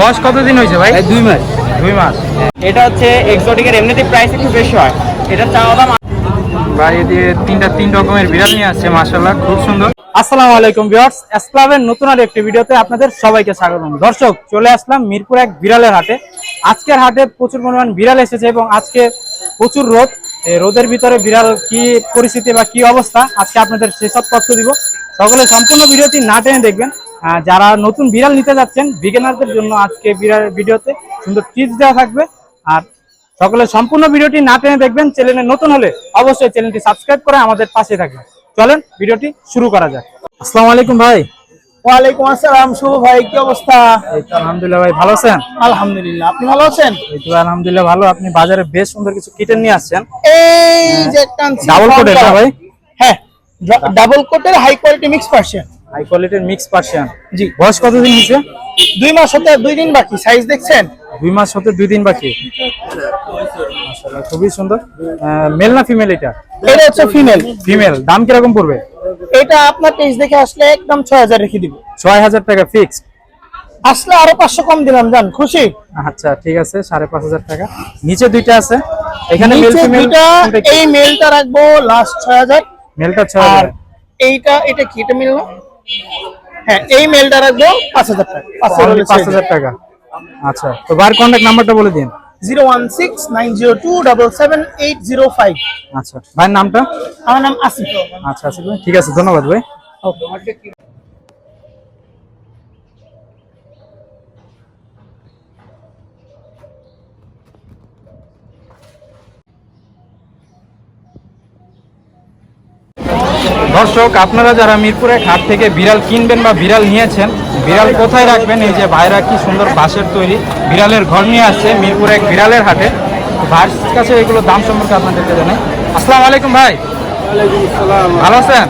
বয়স কতদিন হয়েছে ভাই? দুই মাস। দুই মাস। এটা হচ্ছে এক্সোটিকের এমনিতে প্রাইস একটু বেশি হয়। এটা চাওয়া দাম ভাই এদিকে তিনটা তিন রকমের বিড়াল নিয়ে আসছে মাশাল্লাহ খুব সুন্দর। আসসালামু আলাইকুম ভিউয়ার্স এসক্লাবের নতুন আর একটি ভিডিওতে আপনাদের সবাইকে স্বাগতম। দর্শক চলে আসলাম মিরপুর এক বিড়ালের হাটে। আজকের হাটে প্রচুর পরিমাণ বিড়াল এসেছে এবং আজকে প্রচুর রোদ। রোদের ভিতরে বিড়াল কি পরিস্থিতি বা কি অবস্থা আজকে আপনাদের সেসব তথ্য দিব। সকলে সম্পূর্ণ ভিডিওটি না টেনে দেখবেন। যারা নতুন বিড়াল নিতে যাচ্ছেন বিগিনারদের জন্য আজকে বিড়াল ভিডিওতে সুন্দর টিপস দেওয়া থাকবে। আর সকলে সম্পূর্ণ ভিডিওটি না টেনে দেখবেন চ্যানেলে নতুন হলে অবশ্যই চ্যানেলটি সাবস্ক্রাইব করে আমাদের পাশে থাকবেন। চলেন ভিডিওটি শুরু করা যাক। আসসালামু আলাইকুম ভাই। ওয়ালাইকুম আসসালাম শুভ ভাই কি অবস্থা? আলহামদুলিল্লাহ ভাই ভালো আছেন? আলহামদুলিল্লাহ আপনি ভালো আছেন? এই তো আলহামদুলিল্লাহ ভালো আপনি বাজারে বেশ সুন্দর কিছু কিটেন নিয়ে আসছেন। এই যে ডাবল কোটের ভাই। হ্যাঁ ডাবল কোটের high quality mix Persian high কোয়ালিটির মিক্স পার্সিয়ান। জি। বয়স কতদিন হয়েছে? দুই মাস হতে দুই দিন বাকি সাইজ দেখছেন? দুই মাস হতে দুই দিন বাকি। মাশাআল্লাহ, খুবই সুন্দর। মেল না ফিমেল এটা? এটা হচ্ছে ফিমেল ফিমেল দাম কীরকম পড়বে? এটা আপনার পেজ দেখে আসলে একদম ছয় হাজার রেখে দিব। ছয় হাজার টাকা ফিক্স আসলে আরও পাঁচশো কম দিলাম জান খুশি? আচ্ছা ঠিক আছে সাড়ে পাঁচ হাজার টাকা। নিচে দুইটা আছে? এখানে মেল ফিমেল দুইটা এই মেলটা রাখব লাস্ট ছয় হাজার। মেলটা ছয় এইটা এটা কি? এটা মিল না? হ্যাঁ এই মেলটা রাখব পাঁচ হাজার টাকা। পাঁচ হাজার টাকা। আচ্ছা তো বার কন্ট্যাক্ট নাম্বারটা বলে দিন। Zero one six nine zero two double seven eight zero five. আচ্ছা ভাইয়ের নামটা? আমার নাম আসিফ। আচ্ছা আসিফ ভাই, ঠিক আছে ধন্যবাদ ভাই। দর্শক আপনারা যারা মিরপুরে হাট থেকে বিড়াল কিনবেন বা বিড়াল নিয়েছেন বিড়াল কোথায় রাখবেন? এই যে ভাইরা কি সুন্দর বাঁশের তৈরি বিড়ালের ঘর নিয়ে আসছে মিরপুরে এক বিড়ালের হাটে। ভাইয়ের কাছে এগুলো দাম সম্পর্কে আপনাদেরকে জানাই। আসসালামু আলাইকুম ভাই। ভালো আছেন?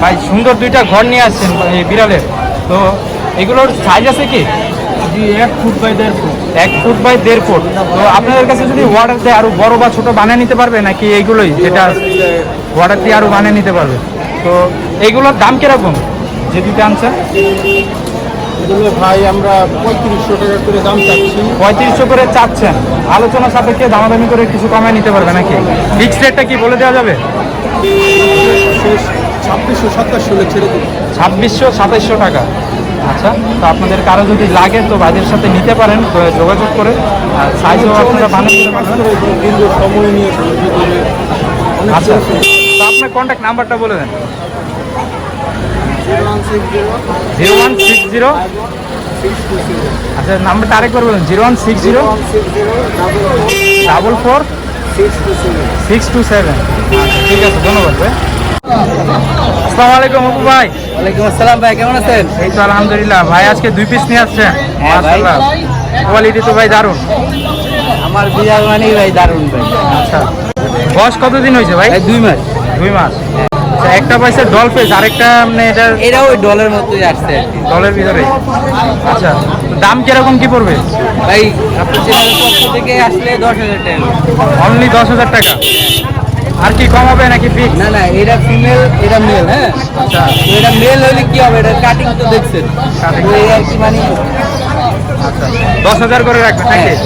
ভাই সুন্দর দুইটা ঘর নিয়ে আসছেন এই বিড়ালের। তো এগুলোর সাইজ আছে কি? এক ফুট বাই দেড় ফুট। এক ফুট বাই দেড় ফুট। তো আপনাদের কাছে যদি অর্ডার দেয় আরও বড় বা ছোট বানিয়ে নিতে পারবে নাকি এইগুলোই যেটা অর্ডার দিয়ে আরও বানিয়ে নিতে পারবে? তো এইগুলোর দাম কীরকম? যে দুটো আনছেন? এগুলো ভাই আমরা পঁয়ত্রিশশো টাকা করে দাম চাচ্ছি। পঁয়ত্রিশশো করে চাচ্ছেন। আলোচনা সাপেক্ষে দামাদামি করে কিছু কমায় নিতে পারবে নাকি? ফিক্সড রেটটা কি বলে দেওয়া যাবে? ছাব্বিশশো সাতাশশো ছেড়ে ছাব্বিশশো সাতাইশশো টাকা। আচ্ছা তো আপনাদের কারও যদি লাগে তো ভাইদের সাথে নিতে পারেন যোগাযোগ করে। সাইজও আপনারা দীর্ঘ সময় নিয়ে আচ্ছা তো আপনার কন্ট্যাক্ট নাম্বারটা বলে দেন। জিরো ওয়ান সিক্স জিরো আচ্ছা নাম্বারটা আরেকবার বলুন zero one six zero double four six two seven ঠিক আছে, ধন্যবাদ ভাই। আসসালামু আলাইকুম অপু ভাই। ওয়ালাইকুম আসসালাম ভাই কেমন আছেন? এই তো আলহামদুলিল্লাহ। ভাই আজকে দুই পিস নিয়ে আসছেন। হ্যাঁ ভাই। কোয়ালিটি তো ভাই দারুণ। আমার বিড়াল মানেই ভাই দারুণ ভাই। আচ্ছা। বয়স কতদিন হয়েছে ভাই? দুই মাস। দুই মাস। আচ্ছা একটা পয়সা ডল পেজ আরেকটা মানে এটাও ওই ডলের মতোই আসছে ডলের ভিতরে। আচ্ছা দাম কীরকম কি পড়বে? ভাই আপনার চ্যানেলের পক্ষ থেকে আসলে দশ হাজার টাকা। অনলি দশ হাজার টাকা। আর কি কম হবে নাকি ফিক্স না না এটা ফিমেল এটা মেল হ্যাঁ? আচ্ছা। এটা মেল হলে কি হবে? এটা কাটিং তো দেখছেন। তো এই আর কি মানে দশ হাজার করে রাখবেন নাকি? হ্যাঁ।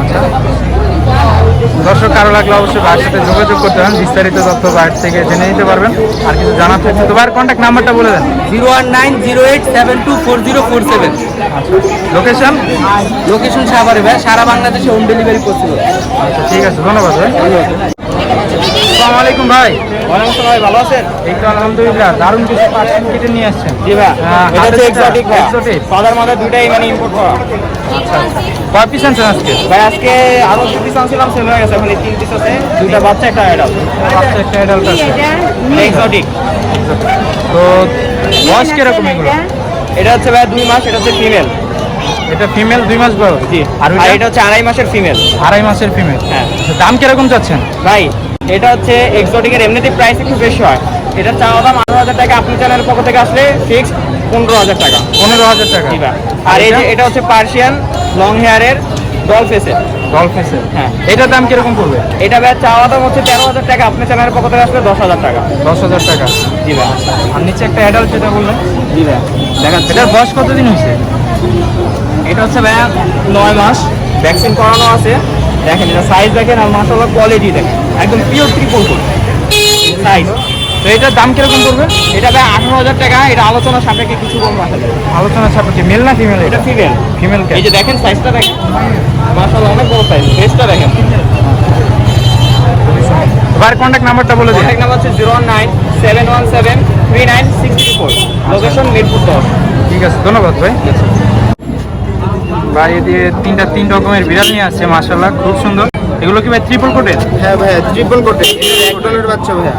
আচ্ছা। দর্শক কারও লাগলে অবশ্যই ভাইয়ের সাথে যোগাযোগ করতে পারেন। বিস্তারিত তথ্য বাইরে থেকে জেনে নিতে পারবেন। আর কিছু জানার থাকলে তো ভাইয়ের কন্ট্যাক্ট নাম্বারটা বলে দেন। Zero one nine zero eight seven two four zero four seven. Location location সাভারে ভাই সারা বাংলাদেশে হোম ডেলিভারি করছিল আচ্ছা ঠিক আছে। ধন্যবাদ ভাই। আসসালামু আলাইকুম ভাই। ওয়ালাইকুম ভাই ভালো আছেন? এই তো আলহামদুলিল্লাহ দারুণ কিছু পার্সেন্ট কেটে নিয়ে আসছেন। জি ভাই এটা হচ্ছে এক্সোটিক ভাই exotic। ফাদার মাদার দুটাই মানে ইম্পোর্ট করা। কয় পিস আনছেন আজকে? ভাই আজকে আরও দু পিস আনছিলাম সেল হয়ে গেছে এখন এই তিন পিস আছে। দুইটা বাচ্চা একটা অ্যাডাল্ট বাচ্চা একটা অ্যাডাল্ট আছে। এক্সোটিক তো বয়স কীরকম এগুলো? এটা হচ্ছে ভাই দুই মাস এটা হচ্ছে ফিমেল এটা ফিমেল দুই মাস বয়স? জি আর আর এটা হচ্ছে আড়াই মাসের ফিমেল আড়াই মাসের ফিমেল হ্যাঁ। দাম কীরকম চাচ্ছেন ভাই এটা হচ্ছে এক্সোটিকের এমনিতে প্রাইস একটু বেশি হয়। এটা চাওয়া দাম আঠারো হাজার টাকা আপনি চ্যানেলের পক্ষ থেকে আসলে ফিক্সড পনেরো হাজার টাকা। পনেরো হাজার টাকা। আর এই যে এটা হচ্ছে পার্সিয়ান লং হেয়ারের ডল ফেসের ডল ফেসের হ্যাঁ। এটার দাম কীরকম পড়বে? এটা ভাই চাওয়া দাম হচ্ছে তেরো হাজার টাকা আপনি চ্যানেলের পক্ষ থেকে আসলে দশ হাজার টাকা। দশ হাজার টাকা। জি ভাই। আর নিচে একটা অ্যাডাল্ট যেটা বললেন? জি ভাই। দেখাচ্ছে। এটার বয়স কতদিন হয়েছে? এটা হচ্ছে ভাইয়া নয় মাস। ভ্যাকসিন করানো আছে। দেখেন এটা সাইজ দেখেন আর মাসাল্লাহ কোয়ালিটি দেখেন। একদম পিওর ট্রিপল কোট সাইজ তো এটার দাম কীরকম পড়বে? এটা ভাই আঠারো হাজার টাকা এটা আলোচনা সাপেক্ষে কিছু কম যাবে আলোচনা সাপেক্ষে মেল না ফিমেল এটা ফিমেল ফিমেল এই যে দেখেন সাইজটা দেখেন। মাসাল্লাহ অনেক বড় সাইজ সাইজটা দেখেন। এবার কন্ট্যাক্ট নাম্বারটা বলে দিন। কন্ট্যাক্ট নাম্বার হচ্ছে zero one nine seven one seven three nine six three four. Location Mirpur দশ। ঠিক আছে ধন্যবাদ ভাই। ভাই দিয়ে তিনটা তিন রকমের বিড়াল নিয়ে আসছে খুব সুন্দর। এগুলো কি ভাই ট্রিপল কোটের হ্যাঁ ভাইয়া ট্রিপল কোটে একডলের বাচ্চা ভাইয়া।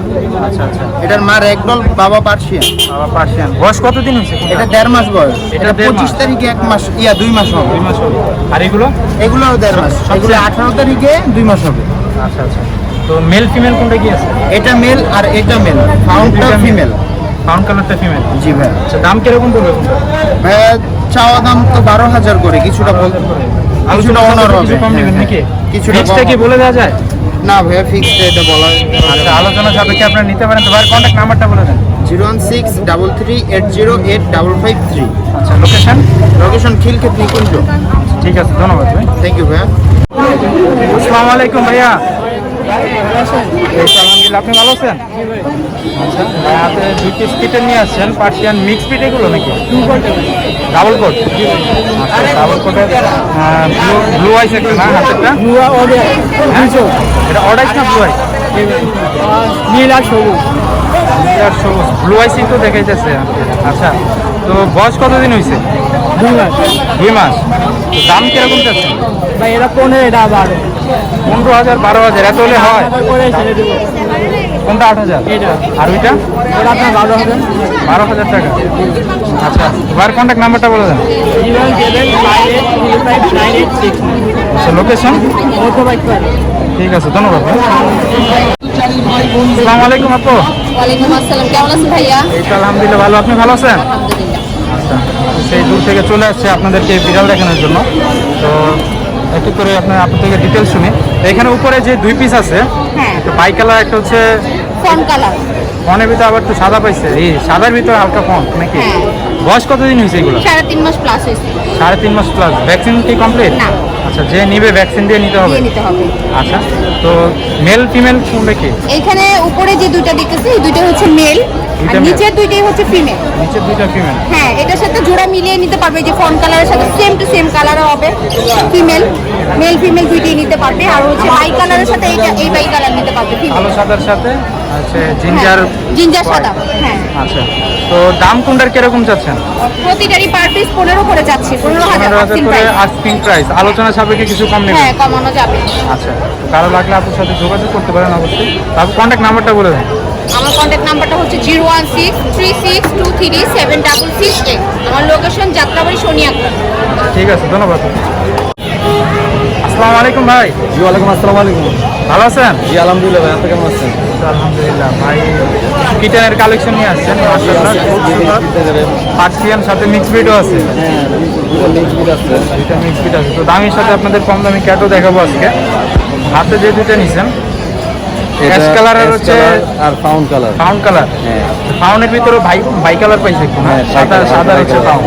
আচ্ছা আচ্ছা। এটার মার একডল বাবা পার্সিয়ান। বাবা পার্সিয়ান। বয়স কতদিন হয়েছে এটা দেড় মাস বয়স। এটা এটা। পঁচিশ তারিখে এক মাস ইয়া দুই মাস হবে। দুই মাস হবে। আর এগুলো? এগুলো দেড় মাস। এগুলো আঠারো তারিখে দুই মাস হবে। আচ্ছা আচ্ছা। তো মেল ফিমেল কোনটা কি আছে? এটা মেল আর এটা মেল ফাউন্ডটা ফিমেল ফাউন্ড কালারটা ফিমেল জি আচ্ছা দাম কীরকম পড়বে ভাইয়া চাওয়া দাম তো বারো হাজার করে কিছুটা বল কিছুটা আলোচনা অনার হবে। হ্যাঁ, নাকি? কিছুটা ফিক্সটা কি বলে দেওয়া যায়? না ভাইয়া ফিক্সড এটা বলা আচ্ছা আলোচনা সাপেক্ষে আপনারা নিতে পারেন। তো ভাই কন্ট্যাক্ট নাম্বারটা বলে দেন। Zero one six double three eight zero eight double five three. আচ্ছা লোকেশন লোকেশন খিলক্ষেত নিকুঞ্জ। ঠিক আছে ধন্যবাদ ভাই। থ্যাংক ইউ ভাইয়া। আসসালামু আলাইকুম ভাইয়া। আলহামদুলিল্লাহ আপনি ভালো আছেন? আচ্ছা হাতে দুই পিস পিটের নিয়ে আসছেন পার্সিয়ান মিক্স পিট এগুলো নাকি? ডাবল কোট ডাবল কোটের ব্লু ব্লু আইস একটা না হাতেরটা? হ্যাঁ? এটা অর্ডাইস না ব্লু আইস নীল আর সবুজ। আর সবুজ ব্লু আইসই তো দেখাইতেছে আচ্ছা তো বয়স কতদিন হয়েছে দুই মাস। দুই মাস। দাম কীরকম যাচ্ছে ভাই এটা পনেরো এটা বারো। পনেরো হাজার বারো হাজার এত হলে হয়? কোনটা আট হাজার। এটা। আর ওইটা? আপনার বারো হবে বারো হাজার টাকা। আচ্ছা এবার কন্ট্যাক্ট নাম্বারটা বলে দেন। আচ্ছা লোকেশন ঠিক আছে ধন্যবাদ। ভাই। আসসালামু আলাইকুম আপু। ওয়ালাইকুম আসসালাম কেমন আছেন ভাইয়া? এই তো আলহামদুলিল্লাহ ভালো। আপনি ভালো আছেন? আচ্ছা সেই দূর থেকে চলে আসছে আপনাদেরকে বিড়াল দেখানোর জন্য। তো একটু করে আপনার আপনার থেকে ডিটেলস শুনি। তো এখানে উপরে যে দুই পিস আছে হ্যাঁ। একটা বাই কালার একটা হচ্ছে ফোন কালার ফোনের ভিতরে আবার একটু সাদা পাইছে। এই সাদার ভিতরে হালকা ফোন নাকি? হ্যাঁ। বয়স কতদিন হয়েছে এগুলো? সাড়ে তিন মাস প্লাস হয়েছে। সাড়ে তিন মাস প্লাস ভ্যাকসিন কি কমপ্লিট না। আচ্ছা যে নিবে ভ্যাকসিন দিয়ে নিতে হবে? নিতে হবে। আচ্ছা তো মেল ফিমেল কোনটা কি? এইখানে উপরে যে দুইটা দেখতেছি এই দুইটা হচ্ছে মেল আর। নিচের দুইটাই হচ্ছে ফিমেল নিচে দুইটা ফিমেল হ্যাঁ এটার সাথে জোড়া মিলিয়ে নিতে পারবে যে ফোন কালারের সাথে সেম টু সেম কালারও হবে ফিমেল মেল ফিমেল দুইটাই নিতে পারবে আর হচ্ছে বাই কালারের সাথে এইটা এই বাই কালার নিতে পারবে আলো সাদার সাথে আছে জিঞ্জার জিঞ্জার সাদা হ্যাঁ। আচ্ছা তো দাম কোনটার কীরকম চাচ্ছেন? প্রতিটারই পার পিস পনেরো করে যাচ্ছে পনেরো হাজার পনেরো হাজার করে আস্কিং প্রাইস আলোচনা সাপেক্ষে কিছু কম নেবেন? হ্যাঁ কমানো যাবে। আচ্ছা তো কারও লাগলে আপনার সাথে যোগাযোগ করতে পারেন অবশ্যই। তারপর কন্ট্যাক্ট নাম্বারটা বলে দেন। আমার কন্ট্যাক্ট নাম্বারটা হচ্ছে zero one six three six two three seven double six eight. আমার লোকেশন যাত্রাবাড়ি সোনিয়াগ্রা ঠিক আছে ধন্যবাদ। আসসালামু আলাইকুম ভাই। জি ওয়ালাইকুম আসসালামু আলাইকুম ভালো আছেন? জি আলহামদুলিল্লাহ ভাই আপনি কেমন আছেন? আলহামদুলিল্লাহ ভাই কালেকশন নিয়ে আসছেন মাশাআল্লাহ পার্সিয়ান সাথে মিক্স ব্রিডও আছে। হ্যাঁ দুটো বিট আছে। দুইটা মিক্স ব্রিড আছে। তো দামের সাথে আপনাদের কম দামি ক্যাটও দেখাবো আজকে। হাতে যে দুইটা নিছেন অ্যাশ কালারের হচ্ছে আর ফাউন্ড কালার ফাউন্ড কালার হ্যাঁ। ফাউনের ভিতরে ভাই বাই কালার পাইছে একটু হ্যাঁ, সাদা সাদা হচ্ছে bi-color।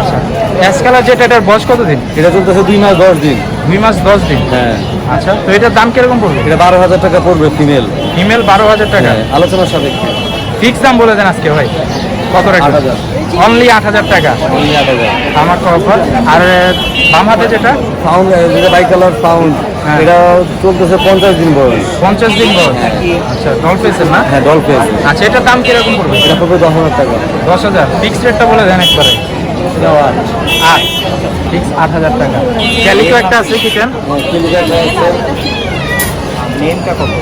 আচ্ছা। অ্যাশ কালার যেটা এটার বয়স কতদিন? এটা চলতেছে দুই মাস দশ দিন। দুই মাস দশ দিন? হ্যাঁ। আচ্ছা তো এটার দাম কীরকম পড়বে? এটা বারো হাজার টাকা পড়বে ফিমেল ফিমেল বারো হাজার টাকা? হ্যাঁ আলোচনার সাপেক্ষে। ফিক্স দাম বলে দেন আজকে ভাই। কত রাখবেন? অনলি আট হাজার টাকা? Only আট হাজার। আমার অফার। আর বাম হাতে যেটা? ফাউন্ড যেটা বাই কালার ফাউন্ড হ্যাঁ। এটা চলতেছে পঞ্চাশ দিন বয়স। পঞ্চাশ দিন বয়স? আচ্ছা ডল পেয়েছেন না? হ্যাঁ ডল পেজ আচ্ছা এটার দাম কীরকম পড়বে? এটা পড়বে দশ হাজার টাকা। দশ হাজার। ফিক্স রেটটা বলে দেন একবারে। এটাও আট ফিক্স আট হাজার টাকা। ক্যালিকো একটা আছে কিচেন মেলটা কত?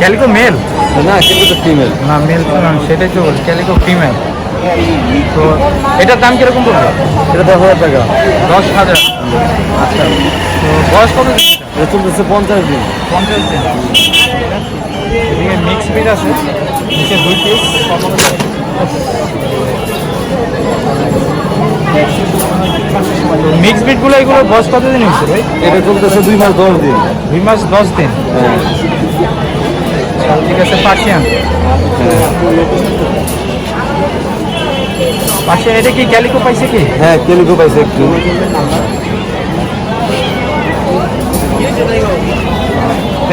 Calico male? না তো ফিমেল না মেল তো না সেটাই তো বলছি ক্যালিকো ফিমেল তো এটার দাম কীরকম পড়বে? এটা দশ হাজার টাকা। দশ হাজার। আচ্ছা। তো বয়স কত এটা? চলতেছে পঞ্চাশ দিন। পঞ্চাশ দিন। এদিকে মিক্স বিট আছে। নিচে দুই পিস মিক্স বিটগুলো এগুলো বয়স কতদিন হয়েছে ভাই? এটা চলতেছে দুই মাস দশ দিন। দুই মাস দশ দিন? আচ্ছা, ঠিক আছে পার্সিয়ান। পাশে এটা কি ক্যালিকো পাইছে কি? হ্যাঁ কেলিকো পাইছে একটু।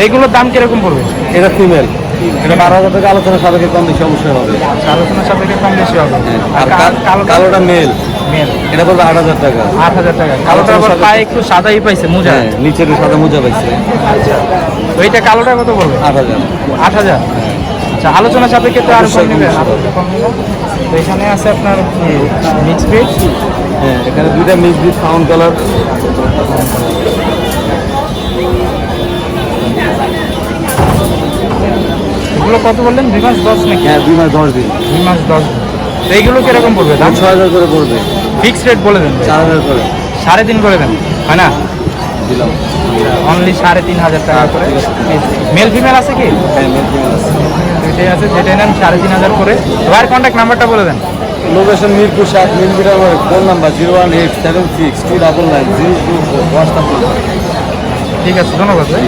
এইগুলোর দাম কীরকম পড়বে? এটা ফিমেল এটা বারো হাজার টাকা আলোচনা সাপেক্ষে কম বেশি অবশ্যই হবে। আলোচনা সাপেক্ষে কম বেশি হবে। আর কা- কা- কালোটা মেল। মেল। এটা পড়বে আট হাজার টাকা। আট হাজার টাকা। কালোটা পায়ে একটু সাদাই পাইছে মোজা। হ্যাঁ সাদা মোজা পাইছে। ওইটা কালোটা কত আট হাজার। আট হাজার? আচ্ছা আলোচনা সাপেক্ষে তো আরও কম নেবেন আরও। তো এখানে আছে আপনার মিক্স ব্রিড হ্যাঁ এখানে দুইটা মিক্স কালার এগুলো কত বললেন? দুই মাস দশ নাকি? হ্যাঁ দুই মাস দশ দিন। দুই মাস দশ দিন। তো এইগুলো কীরকম পড়বে? দাম? ছয় হাজার করে পড়বে। ফিক্স রেট বলে দেন। চার হাজার করে। সাড়ে তিন করে দেন হয় না? দিলাম। অনলি সাড়ে তিন হাজার টাকা করে। মেল ফিমেল আছে কি? হ্যাঁ মেল ফিমেল আছে। দুইটাই আছে যেটাই নেন সাড়ে তিন হাজার করে। এবার কন্ট্যাক্ট নাম্বারটা বলে দেন। লোকেশন মিরপুর সাত Mirpur phone number zero one eight seven six two double nine zero two four WhatsApp ঠিক আছে ধন্যবাদ ভাই।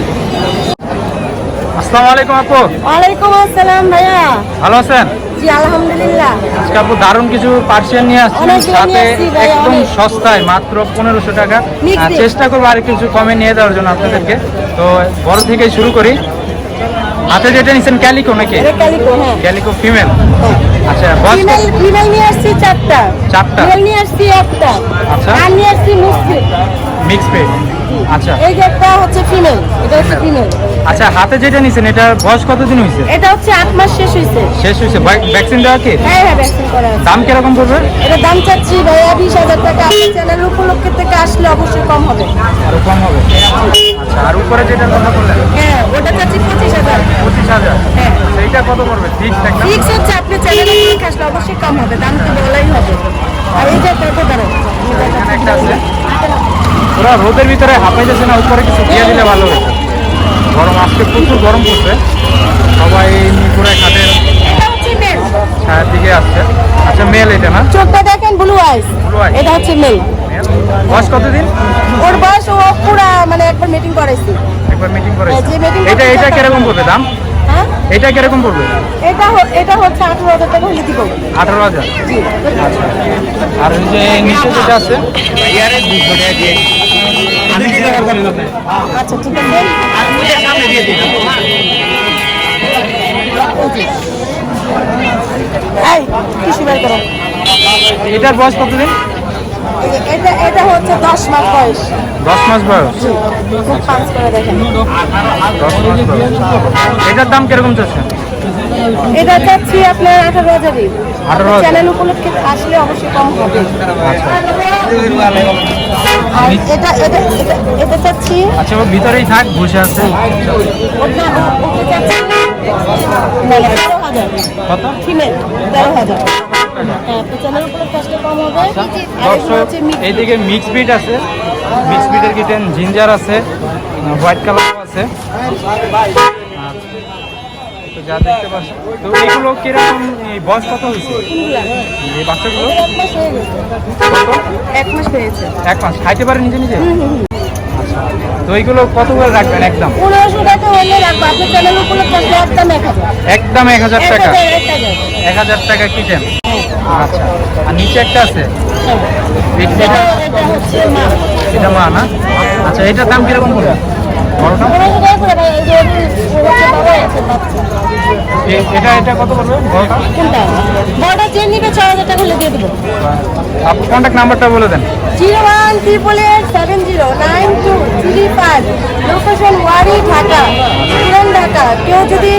আসসালামু আলাইকুম আপু। ওয়ালাইকুম আসসালাম ভাইয়া। ভালো আছেন? জি আলহামদুলিল্লাহ। আজকে আপু দারুণ কিছু পার্সিয়ান নিয়ে নিয়ে সাথে আসছি একদম সস্তায় মাত্র পনেরোশো টাকা. চেষ্টা করব আর কিছু কমে নিয়ে দেওয়ার জন্য আপনাদেরকে। তো বড় থেকেই শুরু করি। হাতে যেটা নিচ্ছেন ক্যালিকো নাকি? ক্যালিকো হ্যাঁ। Calico female. আচ্ছা বয়স ফিমেল ফিমেল নিয়ে আসছি চারটা। চারটা? মেল নিয়ে আসছি একটা। আচ্ছা। আর নিয়ে আসছি মুসলিম মিক্স পেড আচ্ছা। এই যে একটা হচ্ছে ফিমেল এটা হচ্ছে ফিমেল। আচ্ছা হাতে যেটা নিছেন এটা বয়স কতদিন হয়েছে এটা হচ্ছে আট মাস শেষ হয়েছে শেষ হয়েছে ভ্যাকসিন দেওয়া কি? হ্যাঁ হ্যাঁ ভ্যাকসিন করা আছে। দাম কীরকম পড়বে? এটা দাম চাচ্ছি ভাইয়া বিশ হাজার টাকা। আপনার চ্যানেল উপলক্ষে থেকে আসলে অবশ্যই কম হবে। আরও কম হবে। আচ্ছা আর উপরে যেটা কথা বললেন? হ্যাঁ ওটা চাচ্ছি পঁচিশ হাজার। পঁচিশ হাজার। হ্যাঁ। সেইটা কত পড়বে? ঠিক একটা? ঠিক হচ্ছে আপনি চ্যানেল উপলক্ষে আসলে অবশ্যই কম হবে। দাম তো বলাই হবে। আর এই যে কত দাঁড়ো এখানে একটা আছে। ওরা রোদের ভিতরে হাঁপাই যাচ্ছে না উপরে কিছু দিয়ে দিলে ভালো হতো গরম আজকে প্রচুর গরম পড়ছে। সবাই মিরপুরে খাটের ছায়ার দিকে আসছে। আচ্ছা মেল এটা না? চোখটা দেখেন ব্লু আইস এটা হচ্ছে মেল বয়স কতদিন? ওর বয়স ও পুরা মানে একবার মিটিং করাইছি। একবার মিটিং করে হ্যাঁ, এটা এটা কীরকম পড়বে দাম? হ্যাঁ? এটা কীরকম পড়বে? এটা এটা হচ্ছে আঠারো হাজার টাকা হলে দিব। আঠারো হাজার? আচ্ছা। আর যে নিচে যেটা আছে আছে এই টিস্যু বের করো। এটার বয়স কতদিন? এটা এটা হচ্ছে দশ মাস বয়স। দশ মাস বয়স? খুব পাঁচ করে দেখেন। দশ মাস এটার দাম কীরকম চাচ্ছেন? এটা চাচ্ছি আপনার আঠারো হাজারই। 18,000 চ্যানেল উপলক্ষে আসলে অবশ্যই কম হবে। আচ্ছা। আর এটা এটা এটা এটা চাচ্ছি? আচ্ছা ওর ভিতরেই থাক বসে আছে। ওটা ওটা চাচ্ছি? মানে তেরো হাজার। কত? ফিমেল তেরো হাজার। হ্যাঁ mix- এইদিকে মিক্স বিট আছে। মিক্স বিটের কিটেন জিঞ্জার আছে হোয়াইট কালারও আছে। আচ্ছা। যা দেখতে পাচ্ছেন তো এগুলো কীরকম এই বয়স কত হয়েছে? এই বাচ্চাগুলো? এক মাস হয়ে গেছে কত এক মাস হয়েছে। এক মাস। খাইতে পারে নিজে নিজে? তো এইগুলো কত করে রাখবেন একদম? টাকা একদম এক হাজার। একদম এক হাজার টাকা। হাজার টাকা কিটেন আচ্ছা। আর নিচে একটা আছে? এটা এটা মা। না? আচ্ছা এটার দাম কীরকম পড়বে? বড়টা এটা এটা কত পড়বে বড়টা? কোনটা? বড়টা যে নিবে ছ টাকা হলে দিয়ে দেবো। আপনার কন্ট্যাক্ট নাম্বারটা বলে দেন। Zero one triple eight seven zero nine two three five location Wari Dhaka পুরান ঢাকা কেউ যদি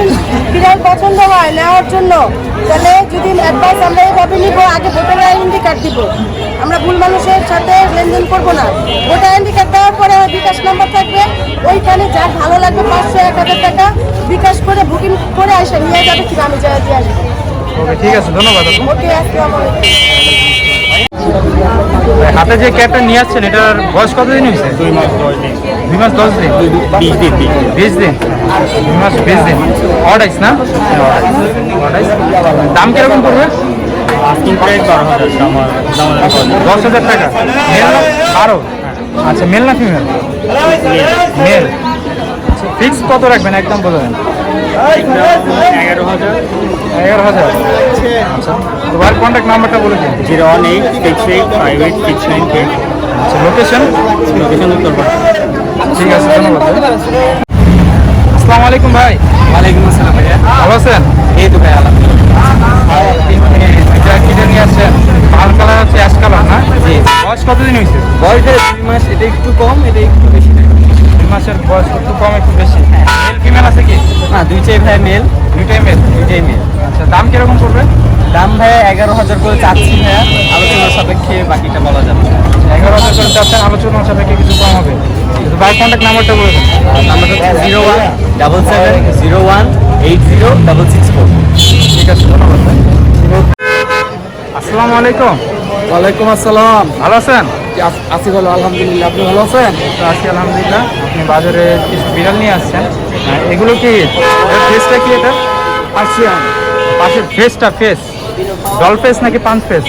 বিড়াল পছন্দ হয় নেওয়ার জন্য তাহলে যদি অ্যাডভান্স আমরা এভাবে নিব আগে ভোটার আইডেন্টি কার্ড দিব। আমরা ভুল মানুষের সাথে লেনদেন করব না। ভোটার আইডেন্টি কার্ড দেওয়ার পরে আমার বিকাশ নাম্বার থাকবে। ওইখানে যা ভালো লাগবে পাঁচশো এক হাজার টাকা বিকাশ করে বুকিং করে আসে নিয়ে যাবে কি আমি যাই দিয়ে আসব ঠিক আছে ধন্যবাদ ওকে হাতে যে ক্যাবটা নিয়ে আসছেন এটার বয়স কতদিন হয়েছে? দুই মাস দশ দিন। দুই মাস দশ দিন? বিশ দিন বিশ দিন। দুই মাস বিশ দিন। অর্ডাইস না? অর্ডাইস দাম কীরকম পড়বে? দশ হাজার টাকা। মেল না? বারো? আচ্ছা মেল না ফিমেল মেল ফিক্স কত রাখবেন? একদম বলবেন এগারো হাজার। এগারো হাজার? আচ্ছা তো ভাইয়ের কন্ট্যাক্ট নাম্বারটা বলে দিন। Zero one eight six eight five eight six nine eight. আচ্ছা লোকেশন লোকেশন উত্তরপাড়া ঠিক আছে ধন্যবাদ। আসসালামু আলাইকুম ভাই। ওয়ালাইকুম আসসালাম ভাইয়া। ভালো আছেন? এই তো ভাই আলহামদুলিল্লাহ। এটা কিনে নিয়ে আসছেন লাল কালার আছে অ্যাশ কালার না? জি। বয়স কতদিন হয়েছে বয়সটা দুই মাস এটা একটু কম এটা একটু বেশি। দুই মাসের বয়স একটু কম একটু বেশি। মেল ফিমেল আছে কি? না দুইটাই ভাই মেল দুইটাই মেল দুইটাই মেল আচ্ছা দাম কীরকম পড়বে? দাম ভাই এগারো হাজার করে চাচ্ছি ভাইয়া। আলোচনার সাপেক্ষে বাকিটা বলা যাবে। এগারো হাজার করে চাচ্ছেন আলোচনা সাপেক্ষে কিছু কম হবে। ভাই কন্ট্যাক্ট নাম্বারটা বলে নাম্বারটা হচ্ছে zero one double seven zero one eight zero double six ঠিক আছে ধন্যবাদ আসসালামু আলাইকুম ওয়ালাইকুম আসসালাম। ভালো আছেন? আসি ভালো আলহামদুলিল্লাহ। আপনি ভালো আছেন? আছি আলহামদুলিল্লাহ আপনি বাজারে কিছু বিড়াল নিয়ে আসছেন। হ্যাঁ, এগুলো কি ফেসটা কি এটা? আসিয়ান পাশের ফেসটা ফেস ডল ফেস নাকি পাঁচ ফেস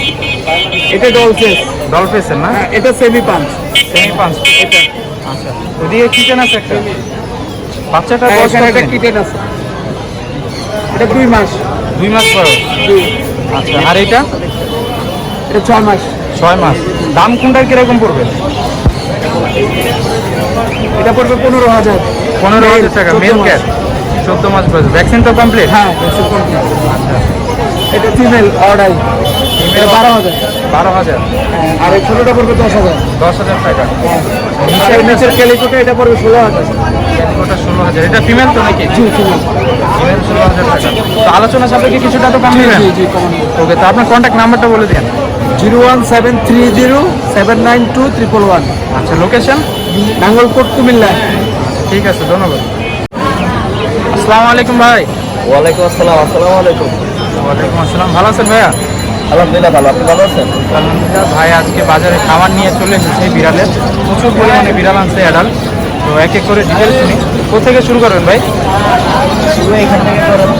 এটা ডলফেস ডল ফেসের না? এটা সেমি পাঞ্চ সেমি পাঁচ এটা। আচ্ছা ওদিকে কিচেন আছে একটা। বাচ্চাটা এখানে এটা কতদিন? আছে। এটা দুই মাস। দুই মাস বয়স আচ্ছা আর এটা? এটা ছয় মাস। ছয় মাস। দাম কোনটার কীরকম পড়বে? এটা পড়বে পনেরো হাজার। পনেরো হাজার টাকা মেল ক্যাট চোদ্দ মাস বয়স। ভ্যাকসিন তো কমপ্লিট হ্যাঁ ভ্যাকসিন complete। এটা ফিমেল অর্ডাই এটা বারো হাজার। বারো হাজার। আর এই ছোটোটা পড়বে দশ হাজার। দশ হাজার টাকা। আর নিচের ক্যালিকোটা এটা পড়বে ষোলো হাজার। ওটা ষোলো হাজার। এটা ফিমেল তো নাকি? জি ফিমেল তো আলোচনা সাপেক্ষে কিছুটা তো কম নেবেন ওকে তো আপনার কন্ট্যাক্ট নাম্বারটা বলে দিন zero one seven three zero seven nine two triple one আচ্ছা লোকেশন নাঙ্গলকোট কুমিল্লা ঠিক আছে ধন্যবাদ আসসালামু আলাইকুম ভাই ওয়ালাইকুম আসসালাম আসসালামু আলাইকুম ওয়ালাইকুম আসসালাম ভালো আছেন ভাইয়া আলহামদুলিল্লাহ ভালো আপনি ভালো আছেন আলহামদুলিল্লাহ ভাই আজকে বাজারে খাবার নিয়ে চলে এসেছে বিড়ালের প্রচুর পরিমাণে বিড়াল আনছে অ্যাডাল তো এক এক করে ডিটেল শুনি কোথেকে শুরু করবেন ভাই? শুরু এখান থেকে করেন।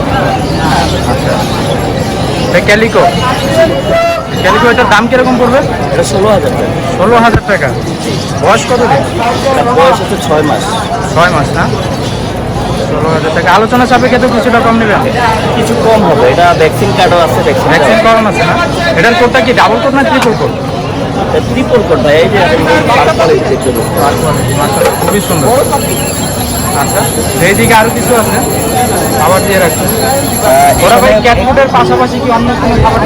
এটা ক্যালিকো ক্যালিকো এটার দাম কীরকম পড়বে? এটা ষোলো হাজার টাকা। ষোলো হাজার টাকা। বয়স কত দিন? বয়স হচ্ছে ছয় মাস। ছয় মাস না? ষোলো হাজার টাকা। আলোচনা সাপেক্ষে তো কিছুটা কম নেবেন। কিছু কম হবে। এটা ভ্যাকসিন কার্ডও আছে ভ্যাকসিন ভ্যাকসিন করানো আছে। না? এটার কোডটা কি ডাবল কোড না ট্রিপল কোড ত্রিপল কোড এই যে খুবই সুন্দর। আচ্ছা এইদিকে আরও কিছু আছে খাবার দিয়ে রাখছে। ওরা ভাই ক্যাট ফুডের পাশাপাশি কি অন্য কোনো খাবার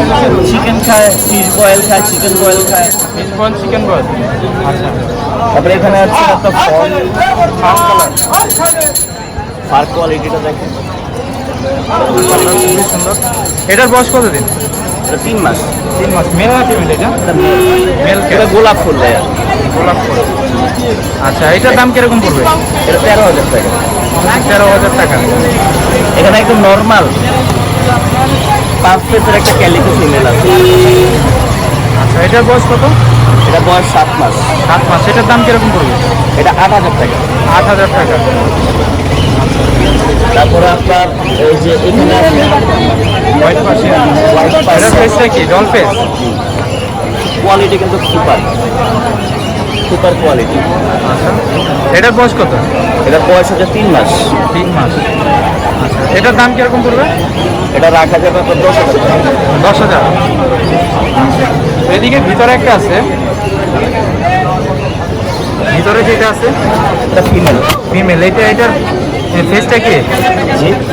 চিকেন খায় ফিশ বয়েল খায় চিকেন বয়েল খায়। ফিশ বয়েল চিকেন বয়েল আচ্ছা। তারপরে এখানে আছে একটা ফল। ফার্স্ট কালার ফার কোয়ালিটিটা দেখেন। খুবই সুন্দর। এটার বয়স কত দিন এটা তিন মাস। তিন মাস। মেল না ফিমেল এটা? মেল এটা গোলাপ ফুল দেয় গোলাপ ফুল। আচ্ছা এটার দাম কীরকম পড়বে? এটা তেরো হাজার টাকা। তেরো হাজার টাকা। এখানে একদম নর্মাল পাঁচ পেসের একটা ক্যালিকো ফিমেল আছে। আচ্ছা এটার বয়স কত? এটা বয়স সাত মাস। সাত মাস। এটার দাম কীরকম পড়বে? এটা আট হাজার টাকা। আট হাজার টাকা। তারপরে আপনার এই যে এখানে আছে হোয়াইট পার্সিয়ান এটার পার্সিয়ান ফেসটা কি? ডল ফেস কোয়ালিটি কিন্তু সুপার সুপার কোয়ালিটি আচ্ছা। এটার বয়স কত? এটা বয়স হচ্ছে তিন মাস। তিন মাস। আচ্ছা। এটার দাম কীরকম পড়বে? এটা রাখা যাবে দশ হাজার দশ হাজার। আচ্ছা। এদিকে ভিতরে একটা আছে। ভিতরে যেটা আছে? এটা ফিমেল ফিমেল এটা এটার ফেসটা কি?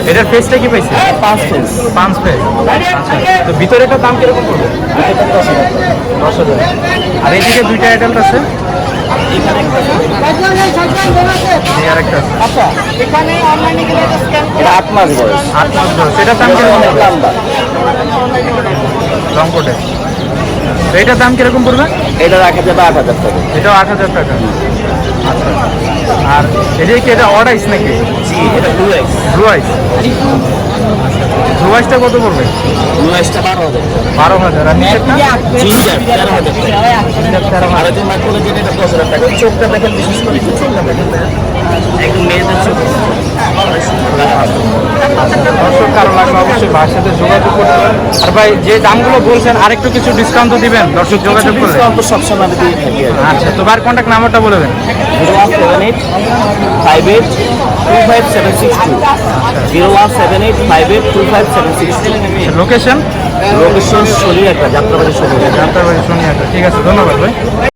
এটার ফেসটা কি পাইছে? পাঁচ পেস পাঁচ ফেস আচ্ছা তো ভিতরে দাম কীরকম পড়বে? এটা দশ হাজার। হাজার। আর এদিকে দুইটা অ্যাডাল্ট আছে। আচ্ছা আট মাস বয়স। আট মাস বয়স। এটার দাম কীরকম পড়বে? তো। এটার দাম কীরকম পড়বে? এটা রাখা যাবে আট হাজার টাকা। এটাও আট হাজার টাকা। আচ্ছা। আর এদিকে কি এটা অড আইস নাকি? এটা blue eyes blue eyes blue আইসটা কত পড়বে? ব্লু আইসটা বারো হাজার। বারো হাজার। আর নিচেরটা? জিঞ্জার তেরো হাজার। টাকা তেরো আর যে মাইক্রোলে যেটা এটা দশ হাজার টাকা। চোখটা দেখেন বিশেষ করে চোখটা দেখেন। একদম মেয়েদের চোখ। দর্শক কারও লাগবে অবশ্যই ভাইয়ের সাথে যোগাযোগ করতে পারেন আর ভাই যে দামগুলো বলছেন আরেকটু কিছু ডিসকাউন্ট দিবেন। দর্শক যোগাযোগ করলে ডিসকাউন্ট তো সবসময় আমি দিয়ে থাকি আচ্ছা তো ভাইয়ের কন্ট্যাক্ট নাম্বারটা বলে দেন। Zero one seven eight five eight two five seven six two zero one seven eight five eight two five seven six two location location শরীর একটা যাত্রাবাড়ি শরীর যাত্রাবাড়ি একটা ঠিক আছে ধন্যবাদ ভাই।